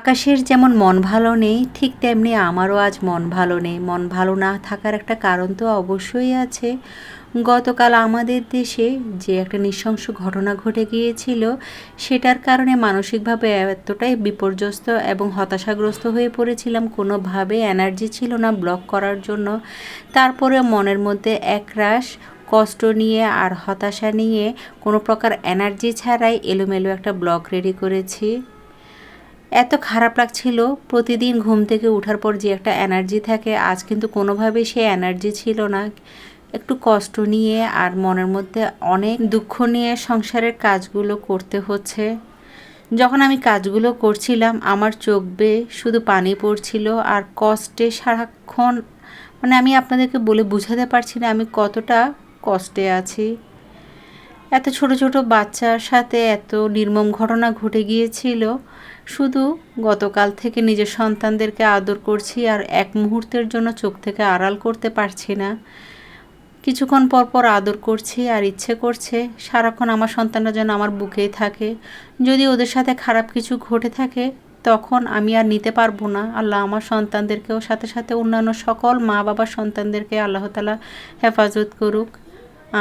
আকাশের যেমন মন ভালো নেই, ঠিক তেমনি আমারও আজ মন ভালো নেই। মন ভালো না থাকার একটা কারণ তো অবশ্যই আছে। গতকাল আমাদের দেশে যে একটা নৃশংস ঘটনা ঘটে গিয়েছিল, সেটার কারণে মানসিকভাবে এতটাই বিপর্যস্ত এবং হতাশাগ্রস্ত হয়ে পড়েছিলাম। কোনোভাবে এনার্জি ছিল না ব্লক করার জন্য। তারপরে মনের মধ্যে একরাশ কষ্ট নিয়ে আর হতাশা নিয়ে কোনো প্রকার এনার্জি ছাড়াই এলোমেলো একটা ব্লগ রেডি করেছি। এত খারাপ লাগছিল প্রতিদিন ঘুম থেকে ওঠার পর যে একটা এনার্জি থাকে, আজ কিন্তু কোনোভাবেই সে এনার্জি ছিল না। একটু কষ্ট নিয়ে আর মনের মধ্যে অনেক দুঃখ নিয়ে সংসারের কাজগুলো করতে হচ্ছে। যখন আমি কাজগুলো করছিলাম, আমার চোখ বেয়ে শুধু পানি পড়ছিল আর কষ্টে সারাক্ষণ মানে আমি আপনাদেরকে বলে বুঝাতে পারছি না আমি কতটা কষ্টে আছি। এত ছোট ছোট বাচ্চার সাথে এত নির্মম ঘটনা ঘটে গিয়েছিল শুধু গতকাল থেকে নিজের সন্তানদেরকে আদর করছি আর এক মুহূর্তের জন্য চোখ থেকে আড়াল করতে পারছি না। কিছুক্ষণ পর পর আদর করছি আর ইচ্ছে করছে সারাক্ষণ আমার সন্তানরা যেন আমার বুকেই থাকে। যদি ওদের সাথে খারাপ কিছু ঘটে থাকে, তখন আমি আর নিতে পারব না। আল্লাহ আমার সন্তানদেরকেও সাথে সাথে অন্যান্য সকল মা বাবার সন্তানদেরকে আল্লাহ তালা হেফাজত করুক।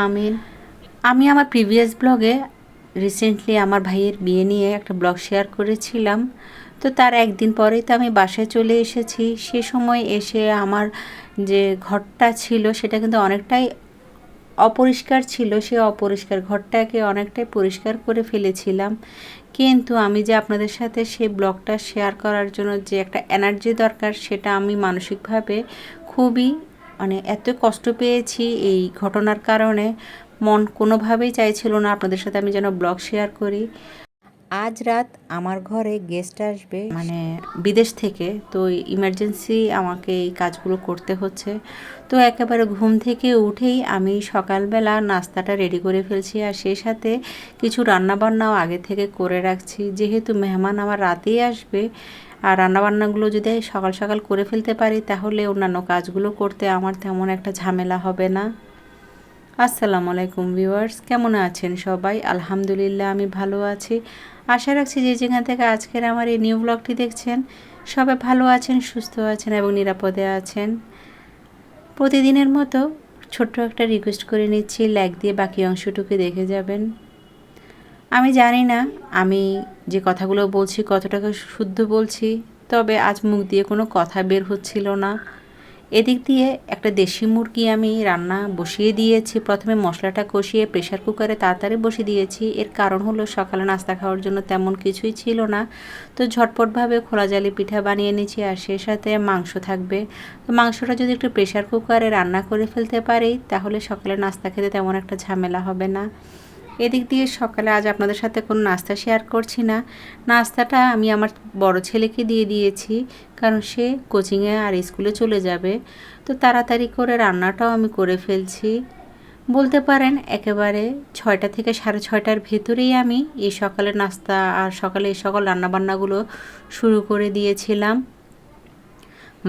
আমিন। আমি আমার প্রিভিয়াস ব্লগে রিসেন্টলি আমার ভাইয়ের বিয়ে নিয়ে একটা ব্লগ শেয়ার করেছিলাম। তো তার একদিন পরেই তো আমি বাসায় চলে এসেছি। সে সময় এসে আমার যে ঘরটা ছিল, সেটা কিন্তু অনেকটাই অপরিষ্কার ছিল। সে অপরিষ্কার ঘরটাকে অনেকটাই পরিষ্কার করে ফেলেছিলাম। কিন্তু আমি যে আপনাদের সাথে সেই ব্লগটা শেয়ার করার জন্য যে একটা এনার্জি দরকার, সেটা আমি মানসিকভাবে খুবই মানে এত কষ্ট পেয়েছি এই ঘটনার কারণে। মন কোনোভাবেই চাইছিল না। আপনাদের সাথে আমি যেন ব্লগ শেয়ার করি। আজ রাত আমার ঘরে গেস্ট আসবে মানে বিদেশ থেকে। তো ইমার্জেন্সি আমাকে এই কাজগুলো করতে হচ্ছে। তো একেবারে ঘুম থেকে উঠেই আমি সকালবেলা নাস্তাটা রেডি করে ফেলছি আর সেই সাথে কিছু রান্নাবান্নাও আগে থেকে করে রাখছি। যেহেতু মেহমান আমার রাতেই আসবে আর রান্নাবান্নাগুলো যদি সকাল সকাল করে ফেলতে পারি, তাহলে অন্যান্য কাজগুলো করতে আমার তেমন একটা ঝামেলা হবে না। আসসালামু আলাইকুম ভিউয়ার্স, কেমন আছেন সবাই? আলহামদুলিল্লাহ, আমি ভালো আছি। আশা রাখছি যে যেখান থেকে আজকের আমার এই নিউ ব্লগটি দেখছেন, সবাই ভালো আছেন, সুস্থ আছেন এবং নিরাপদে আছেন। প্রতিদিনের মতো ছোট্ট একটা রিকোয়েস্ট করে নিচ্ছি লাইক দিয়ে বাকি অংশটুকু দেখে যাবেন। আমি জানি না, আমি যে কথাগুলো বলছি, কতটাকা শুদ্ধ বলছি, তবে আজ মুখ দিয়ে কোনো কথা বের হচ্ছিল না। এদিক দিয়ে একটা দেশি মুরগি আমি রান্না বসিয়ে দিয়েছি। প্রথমে মশলাটা কষিয়ে প্রেশার কুকারে তাড়াতাড়ি বসিয়ে দিয়েছি। এর কারণ হলো সকালে নাস্তা খাওয়ার জন্য তেমন কিছুই ছিল না। তো ঝটপটভাবে খোলা জালি পিঠা বানিয়ে নিয়েছি আর সে সাথে মাংস থাকবে। তো মাংসটা যদি একটু প্রেশার কুকারে রান্না করে ফেলতে পারি, তাহলে সকালে নাস্তা খেতে তেমন একটা ঝামেলা হবে না। এদিক দিয়ে সকালে আজ আপনাদের সাথে কোনো নাস্তা শেয়ার করছি না। নাস্তাটা আমি আমার বড় ছেলেকে দিয়ে দিয়েছি, কারণ সে কোচিংয়ে আর স্কুলে চলে যাবে। তো তাড়াতাড়ি করে রান্নাটাও আমি করে ফেলছি। বলতে পারেন একেবারে ছয়টা থেকে সাড়ে ছয়টার ভেতরেই আমি এই সকালে নাস্তা আর সকালে এই সকল রান্নাবান্নাগুলো শুরু করে দিয়েছিলাম।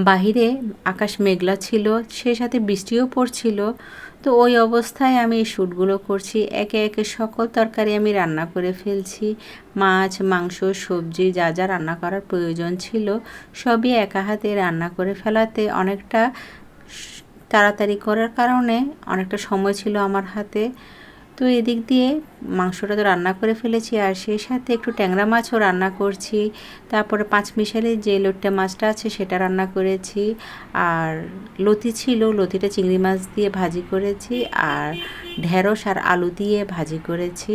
বাহিরে আকাশ মেঘলা ছিল সে সাথে বৃষ্টিও পড়ছিল। তো ওই অবস্থায় আমি এই শ্যুটগুলো করছি। একে একে সকল তরকারি আমি রান্না করে ফেলছি। মাছ, মাংস, সবজি যা যা রান্না করার প্রয়োজন ছিল সবই একা হাতে রান্না করে ফেলাতে অনেকটা তাড়াতাড়ি করার কারণে অনেকটা সময় ছিল আমার হাতে। তো এদিক দিয়ে মাংসটা তো রান্না করে ফেলেছি, আর সেই সাথে একটু ট্যাংরা মাছও রান্না করছি। তারপরে পাঁচ মিশালি যে লোটটা মাছটা আছে সেটা রান্না করেছি। আর লতি ছিল, লতিটা চিংড়ি মাছ দিয়ে ভাজি করেছি, আর ঢেঁড়স আর আলু দিয়ে ভাজি করেছি।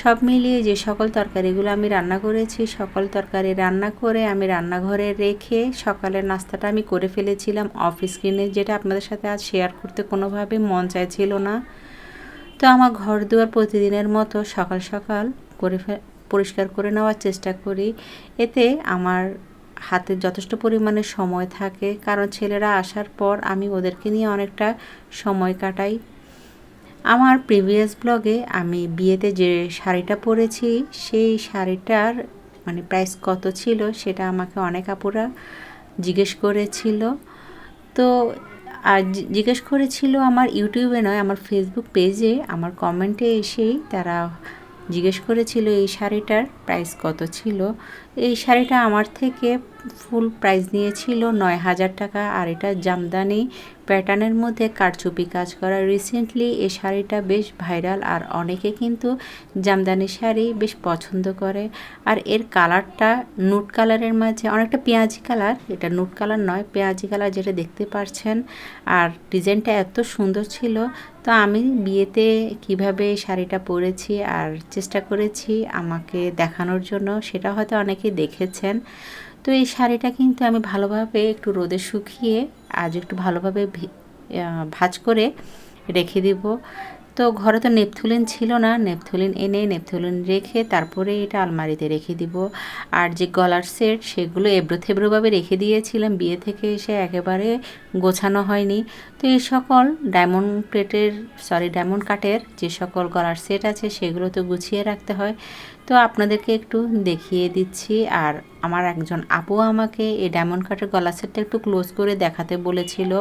সব মিলিয়ে যে সকল তরকারিগুলো আমি রান্না করেছি, সকল তরকারি রান্না করে আমি রান্নাঘরে রেখে সকালের নাস্তাটা আমি করে ফেলেছিলাম অফ স্ক্রিনে, যেটা আপনাদের সাথে আজ শেয়ার করতে কোনোভাবে মন চাইছিল না। তো আমার ঘর দুয়ার প্রতিদিনের মতো সকাল সকাল করে পরিষ্কার করে নেওয়ার চেষ্টা করি। এতে আমার হাতে যথেষ্ট পরিমাণে সময় থাকে। কারণ ছেলেরা আসার পর আমি ওদেরকে নিয়ে অনেকটা সময় কাটাই। আমার প্রিভিয়াস ব্লগে আমি বিয়েতে যে শাড়িটা পরেছি, সেই শাড়িটার মানে প্রাইস কত ছিল সেটা আমাকে অনেক আপুরা জিজ্ঞেস করেছিল। তো আর জিজ্ঞেস করেছিল আমার ইউটিউবে নয়, আমার ফেসবুক পেজে আমার কমেন্টে এসেই তারা জিজ্ঞেস করেছিল এই শাড়িটার প্রাইস কত ছিল। এই শাড়িটা আমার থেকে ফুল প্রাইস নিয়েছিল নয় হাজার টাকা, আর এটা জামদানি প্যাটার্নের মধ্যে কারচুপি কাজ করা। রিসেন্টলি এই শাড়িটা বেশ ভাইরাল আর অনেকে কিন্তু জামদানি শাড়ি বেশ পছন্দ করে। আর এর কালারটা নুট কালারের মাঝে অনেকটা পেঁয়াজি কালার এটা নুট কালার নয়, পেঁয়াজি কালার যেটা দেখতে পাচ্ছেন আর ডিজাইনটা এত সুন্দর ছিল, তো আমি বিয়েতে কীভাবে শাড়িটা পরেছি আর চেষ্টা করেছি আমাকে দেখানোর জন্য, সেটা হয়তো অনেকেই দেখেছেন। তো এই শাড়িটা কিন্তু আমি ভালোভাবে একটু রোদে শুকিয়ে আজ একটু ভালোভাবে ভাজ করে রেখে দিব। তো ঘরে তো নেপথুলিন ছিল না, নেপথুলিন এনে নেপথুলিন রেখে তারপরে এটা আলমারিতে রেখে দিব। আর যে গলার সেট সেগুলো এবড়ো থেবড়োভাবে রেখে দিয়েছিলাম, বিয়ে থেকে এসে একেবারে গোছানো হয়নি। তো এই সকল ডায়মন্ড প্লেটের, সরি, ডায়মন্ড কাটের যে সকল গলার সেট আছে সেগুলো তো গুছিয়ে রাখতে হয়। তো আপনাদেরকে একটু দেখিয়ে দিচ্ছি। আর আমার একজন আপু আমাকে এই ডায়মন্ড কাটের গলা সেটটা একটু ক্লোজ করে দেখাতে বলেছিল।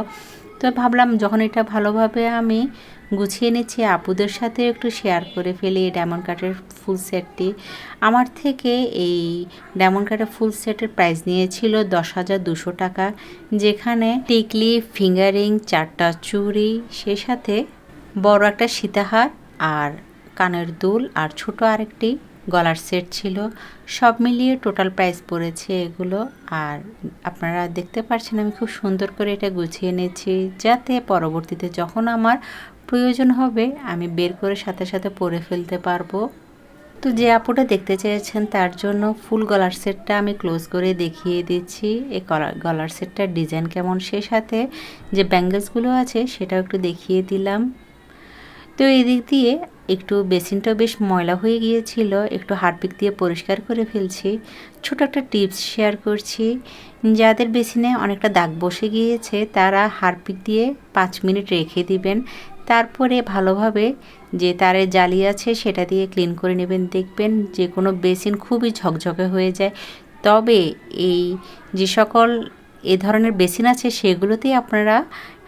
তো ভাবলাম যখন এটা ভালোভাবে আমি গুছিয়ে নিচ্ছি, আপুদের সাথে একটু শেয়ার করে ফেলি এই ডায়মন্ড কাটের ফুল সেটটি। আমার থেকে এই ডায়মন্ড কাটের ফুল সেটের প্রাইস নিয়েছিল দশ হাজার দুশো টাকা, যেখানে টিকলি ফিঙ্গারিং চারটা চুড়ি, সে সাথে বড় একটা সীতাহার, আর কানের দুল, আর ছোট আরেকটি গলার সেট ছিল। সব মিলিয়ে টোটাল প্রাইস পড়েছে এগুলো। আর আপনারা দেখতে পাচ্ছেন আমি খুব সুন্দর করে এটা গুছিয়ে নিয়েছি যাতে পরবর্তীতে যখন আমার প্রয়োজন হবে আমি বের করে সাথে সাথে পরে ফেলতে পারব। তো যে আপুটা দেখতে চেয়েছেন তার জন্য ফুল গলার সেটটা আমি ক্লোজ করে দেখিয়ে দিচ্ছি। এই গলার সেটটার ডিজাইন কেমন সে সাথে যে ব্যাঙ্গেলসগুলো আছে সেটাও একটু দেখিয়ে দিলাম। তো এদিক দিয়ে একটু বেসিনটাও বেশ ময়লা হয়ে গিয়েছিল, একটু হারপিক দিয়ে পরিষ্কার করে ফেলছি। ছোট একটা টিপস শেয়ার করছি, যাদের বেসিনে অনেকটা দাগ বসে গিয়েছে, তারা হারপিক দিয়ে পাঁচ মিনিট রেখে দিবেন। তারপরে ভালোভাবে যে তারে জালি আছে, সেটা দিয়ে ক্লিন করে নেবেন। দেখবেন যে কোনো বেসিন খুবই ঝকঝকে হয়ে যায়। তবে এই যে সকল এ ধরনের বেসিন আছে, সেগুলোতেই আপনারা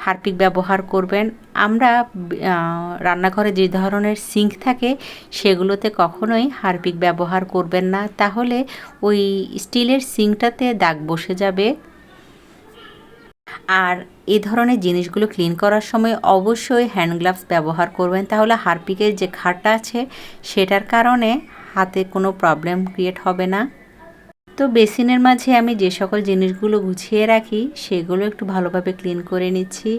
হারপিক ব্যবহার করবেন। আমরা রান্নাঘরে যে ধরনের সিঙ্ক থাকে, সেগুলোতে কখনোই হারপিক ব্যবহার করবেন না। তাহলে ওই স্টিলের সিঙ্কটাতে দাগ বসে যাবে। আর এ ধরনের জিনিসগুলো ক্লিন করার সময় অবশ্যই হ্যান্ড গ্লাভস ব্যবহার করবেন। তাহলে হারপিকের যে খাটটা আছে, সেটার কারণে হাতে কোনো প্রবলেম ক্রিয়েট হবে না। তো বেসিনের মাঝে আমি যে সকল জিনিসগুলো গুছিয়ে রাখি, সেগুলো একটু ভালোভাবে ক্লিন করে নিচ্ছি।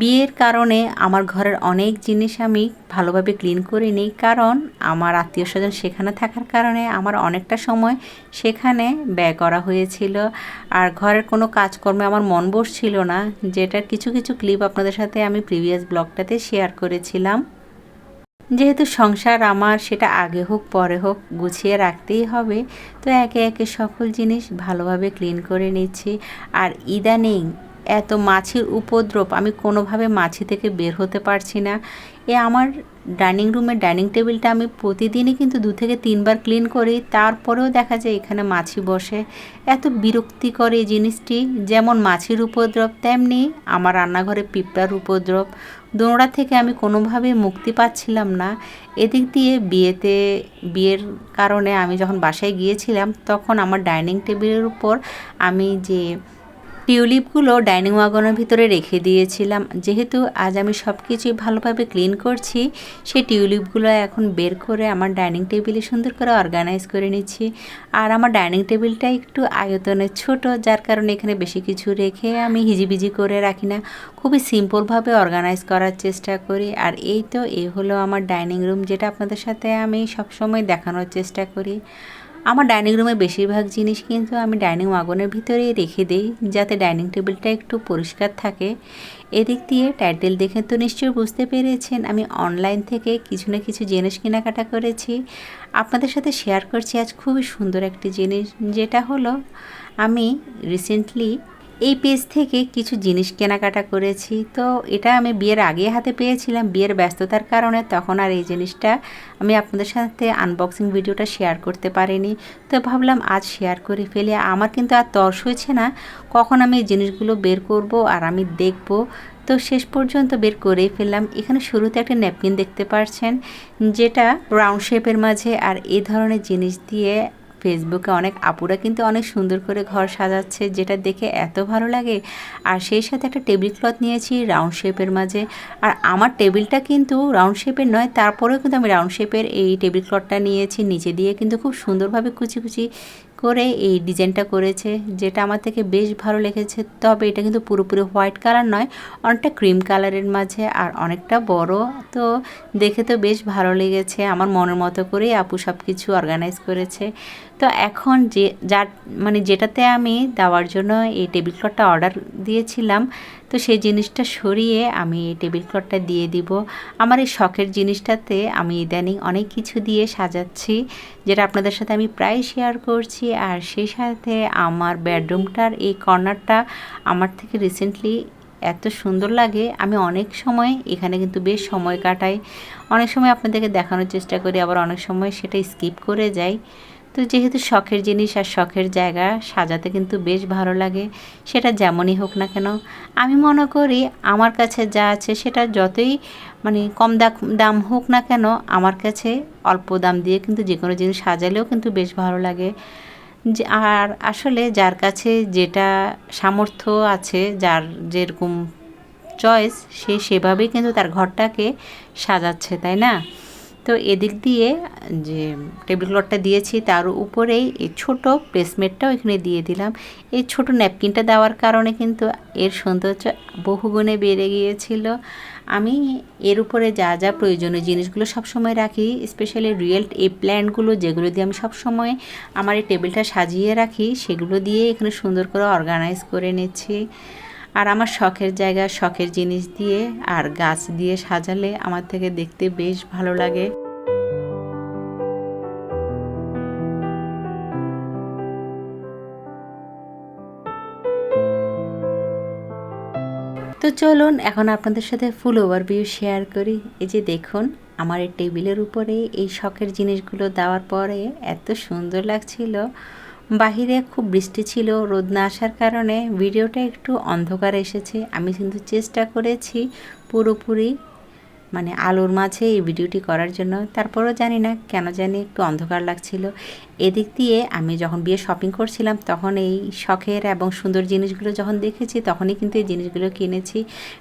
বিয়ের কারণে আমার ঘরের অনেক জিনিস আমি ভালোভাবে ক্লিন করে নিই, কারণ আমার আত্মীয় স্বজন সেখানে থাকার কারণে আমার অনেকটা সময় সেখানে ব্যয় করা হয়েছিল। আর ঘরের কোনো কাজকর্মে আমার মন বসছিল না, যেটার কিছু কিছু ক্লিপ আপনাদের সাথে আমি প্রিভিয়াস ব্লগটাতে শেয়ার করেছিলাম। যেহেতু সংসার আমার, সেটা আগে হোক, পরে হোক, গুছিয়ে রাখতেই হবে। তো একে একে সকল জিনিস ভালোভাবে ক্লিন করে নিচ্ছি। আর ইদানিং এত মাছির উপদ্রব, আমি কোনোভাবে মাছি থেকে বের হতে পারছি না। এ আমার ডাইনিং রুমের ডাইনিং টেবিলটা আমি প্রতিদিনই কিন্তু দু থেকে তিনবার ক্লিন করি। তারপরেও দেখা যায় এখানে মাছি বসে। এত বিরক্তিকর এই জিনিসটি, যেমন মাছির উপদ্রব, তেমনি আমার রান্নাঘরে পিঁপড়ার উপদ্রব। দোনোটা থেকে আমি কোনোভাবে মুক্তি পাচ্ছিলাম না। এদিক দিয়ে বিয়েতে, বিয়ের কারণে আমি যখন বাসায় গিয়েছিলাম, তখন আমার ডাইনিং টেবিলের উপর আমি যে টিউলিপগুলো ডাইনিং ওয়াগনের ভিতরে রেখে দিয়েছিলাম। যেহেতু আজ আমি সব কিছুই ভালোভাবে ক্লিন করছি, সেই টিউলিপগুলো এখন বের করে আমার ডাইনিং টেবিলে সুন্দর করে অর্গানাইজ করে নিচ্ছি। আর আমার ডাইনিং টেবিলটা একটু আয়তনের ছোট, যার কারণে এখানে বেশি কিছু রেখে আমি হিজিবিজি করে রাখি না। খুবই সিম্পলভাবে অর্গানাইজ করার চেষ্টা করি। আর এই তো, এই হলো আমার ডাইনিং রুম, যেটা আপনাদের সাথে আমি সবসময় দেখানোর চেষ্টা করি। আমার ডাইনিং রুমে বেশিরভাগ জিনিস কিন্তু আমি ডাইনিং ওয়াগনের ভিতরেই রেখে দিই, যাতে ডাইনিং টেবিলটা একটু পরিষ্কার থাকে। এদিক দিয়ে টাইটেল দেখে তো নিশ্চয়ই বুঝতে পেরেছেন, আমি অনলাইন থেকে কিছু না কিছু জিনিস কেনাকাটা করেছি। আপনাদের সাথে শেয়ার করছি, আজ খুবই সুন্দর একটি জিনিস, যেটা হলো আমি রিসেন্টলি এই পেজ থেকে কিছু জিনিস কেনাকাটা করেছি। তো এটা আমি বিয়ের আগে হাতে পেয়েছিলাম, বিয়ের ব্যস্ততার কারণে তখন আর এই জিনিসটা আমি আপনাদের সাথে আনবক্সিং ভিডিওটা শেয়ার করতে পারিনি। তো ভাবলাম আজ শেয়ার করে ফেলে। আমার কিন্তু আর তর্স হয়েছে না, কখন আমি এই জিনিসগুলো বের করব আর আমি দেখব। তো শেষ পর্যন্ত বের করেই ফেললাম। এখানে শুরুতে একটা ন্যাপকিন দেখতে পাচ্ছেন যেটা রাউন্ড শেপের মাঝে আর এই ধরনের জিনিস দিয়ে ফেসবুকে অনেক আপুরা কিন্তু অনেক সুন্দর করে ঘর সাজাচ্ছে, যেটা দেখে এত ভালো লাগে। আর সেই সাথে একটা টেবিল ক্লথ নিয়েছি রাউন্ড শেপের মাঝে। আর আমার টেবিলটা কিন্তু রাউন্ড শেপের নয়, তারপরেও কিন্তু আমি রাউন্ড শেপের এই টেবিল ক্লথটা নিয়েছি। নিচে দিয়ে কিন্তু খুব সুন্দরভাবে কুচি কুচি করে এই ডিজাইনটা করেছে, যেটা আমার থেকে বেশ ভালো লেগেছে। তবে এটা কিন্তু পুরোপুরি হোয়াইট কালার নয়, অনেকটা ক্রিম কালারের মাঝে আর অনেকটা বড়। তো দেখে তো বেশ ভালো লেগেছে, আমার মনের মতো করেই আপু সব কিছু অর্গানাইজ করেছে। তো এখন যে, যার মানে যেটাতে আমি দেওয়ার জন্য এই টেবিল ক্লথটা অর্ডার দিয়েছিলাম, তো সেই জিনিসটা সরিয়ে আমি এই টেবিল ক্লথটা দিয়ে দিব। আমার এই শখের জিনিসটাতে আমি ইদানিং অনেক কিছু দিয়ে সাজাচ্ছি, যেটা আপনাদের সাথে আমি প্রায় শেয়ার করছি। আর সেই সাথে আমার বেডরুমটার এই কর্নারটা আমার থেকে রিসেন্টলি এত সুন্দর লাগে। আমি অনেক সময় এখানে কিন্তু বেশ সময় কাটাই। অনেক সময় আপনাদেরকে দেখানোর চেষ্টা করি, আবার অনেক সময় সেটা স্কিপ করে যাই। তো যেহেতু শখের জিনিস আর শখের জায়গা, সাজাতে কিন্তু বেশ ভালো লাগে। সেটা যেমনই হোক না কেন, আমি মনে করি আমার কাছে যা আছে সেটা যতই মানে কম দাম হোক না কেন, আমার কাছে অল্প দাম দিয়ে কিন্তু যে কোনো জিনিস সাজালেও কিন্তু বেশ ভালো লাগে। যে আর আসলে যার কাছে যেটা সামর্থ্য আছে, যার যেরকম চয়েস সে সেভাবেই কিন্তু তার ঘরটাকে সাজাচ্ছে, তাই না? তো এদিক দিয়ে যে টেবিল ক্লথটা দিয়েছি তার উপরেই এই ছোটো প্লেসমেটটাও এখানে দিয়ে দিলাম। এই ছোট ন্যাপকিনটা দেওয়ার কারণে কিন্তু এর সৌন্দর্য বহুগুণে বেড়ে গিয়েছিল। আমি এর উপরে যা যা প্রয়োজনীয় জিনিসগুলো সবসময় রাখি, স্পেশালি রিয়েল এই প্ল্যান্টগুলো যেগুলো দিয়ে আমি সবসময় আমার এই টেবিলটা সাজিয়ে রাখি, সেগুলো দিয়ে এখানে সুন্দর করে অর্গানাইজ করে নিচ্ছি। আর আমার শখের জায়গা, শখের জিনিস দিয়ে আর গাছ দিয়ে সাজালে আমার থেকে দেখতে বেশ ভালো লাগে। তো চলুন এখন আপনাদের সাথে ফুল ওভারভিউ শেয়ার করি। এই যে দেখুন, আমার এই টেবিলের উপরে এই শখের জিনিসগুলো দেওয়ার পরে এত সুন্দর লাগছিল। বাহিরে খুব বৃষ্টি ছিল, রোদ না আসার কারণে ভিডিওটা একটু অন্ধকার এসেছে। আমি কিন্তু চেষ্টা করেছি পুরোপুরি মানে আলোর মাঝে এই ভিডিওটি করার জন্য। তারপরও জানি না কেন জানি একটু অন্ধকার লাগছিল। এদিক দিয়ে আমি যখন বিয়ে শপিং করছিলাম, তখন এই শখের এবং সুন্দর জিনিসগুলো যখন দেখেছি, তখনই কিন্তু এই জিনিসগুলো কিনেছি।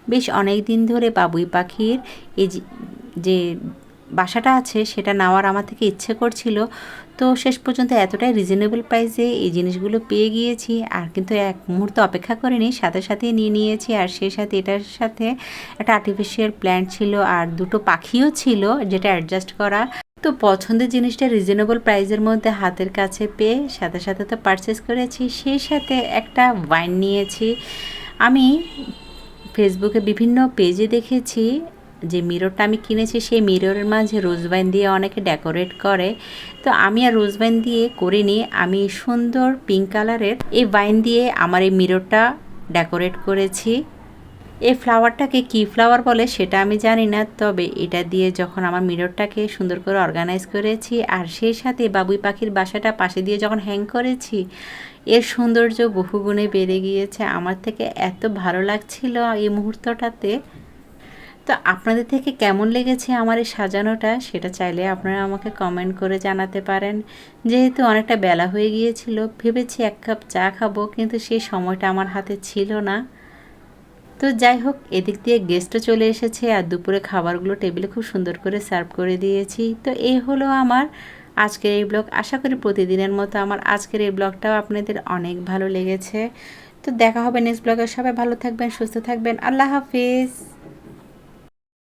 বেশ অনেক দিন ধরে বাবুই পাখির এই যে বাসাটা আছে, সেটা নেওয়ার আমার থেকে ইচ্ছে করছিল। তো শেষ পর্যন্ত এতটাই রিজনেবল প্রাইসে এই জিনিসগুলো পেয়ে গিয়েছি। আর কিন্তু এক মুহূর্ত অপেক্ষা করিনি, সাথে সাথেই নিয়ে নিয়েছি। আর সেই সাথে এটার সাথে একটা আর্টিফিশিয়াল প্ল্যান্ট ছিল আর দুটো পাখিও ছিল যেটা অ্যাডজাস্ট করা। তো পছন্দের জিনিসটা রিজনেবল প্রাইসের মধ্যে হাতের কাছে পেয়ে সাথে সাথে তো পারচেস করেছি। সেই সাথে একটা ওয়াইন নিয়েছি। আমি ফেসবুকে বিভিন্ন পেজে দেখেছি। যে মিররটা আমি কিনেছি, সেই মিররের মাঝে রোজবাইন দিয়ে অনেকে ডেকোরেট করে। তো আমি আর রোজবাইন দিয়ে করিনি, আমি সুন্দর পিঙ্ক কালারের এই বাইন দিয়ে আমার এই মিররটা ডেকোরেট করেছি। এই ফ্লাওয়ারটাকে কি ফ্লাওয়ার বলে সেটা আমি জানি না, তবে এটা দিয়ে যখন আমার মিররটাকে সুন্দর করে অর্গানাইজ করেছি, আর সেই সাথে বাবুই পাখির বাসাটা পাশে দিয়ে যখন হ্যাং করেছি, এর সৌন্দর্য বহুগুণে বেড়ে গিয়েছে। আমার থেকে এত ভালো লাগছিল এই মুহূর্তটাতে। তো আপনাদের থেকে কেমন লেগেছে আমার এই সাজানোটা সেটা চাইলে আপনারা আমাকে কমেন্ট করে জানাতে পারেন। যেহেতু অনেকটা বেলা হয়ে গিয়েছিল, ভেবেছি এক কাপ চা খাব, কিন্তু সেই সময়টা আমার হাতে ছিল না। তো যাই হোক, এদিক দিয়ে গেস্টও চলে এসেছে আর দুপুরে খাবারগুলো টেবিলে খুব সুন্দর করে সার্ভ করে দিয়েছি। তো এই হলো আমার আজকের এই ব্লগ আশা করি প্রতিদিনের মতো আমার আজকের এই ব্লগটাও আপনাদের অনেক ভালো লেগেছে। তো দেখা হবে নেক্সট ব্লগে সবাই ভালো থাকবেন, সুস্থ থাকবেন। আল্লাহ হাফিজ।